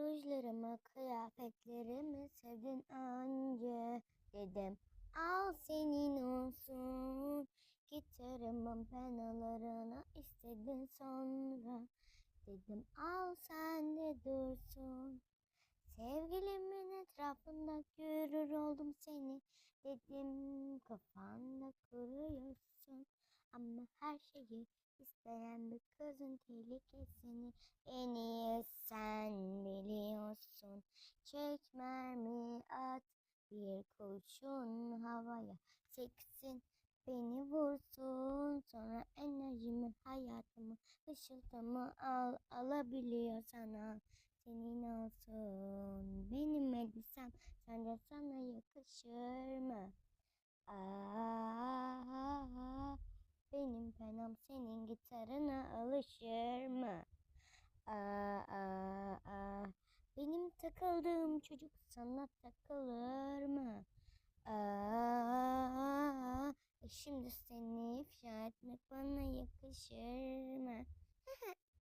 Rujlarımı, kıyafetlerimi sevdin önce dedim. Al senin olsun. Gitarımın penalarını istedin sonra. Dedim al sen de dursun. Sevgilimin etrafında görür oldum seni. Dedim kafanda kuruyorsun. Ama her şeyi isteyen bir kızın tehlikesini en iyi sen biliyorsun. Çek mermi at bir kurşun havaya çeksin beni vursun. Sonra enerjimi hayatımı ışıltımı al alabiliyor sana. Senin olsun benim elbisem sence sana yakışır mı? Aa, benim penam senin gitarına alışır mı? Aa, aa, aa, benim takıldığım çocuk sana takılır mı? Aa, e şimdi seni ifşa etmek bana yakışır mı?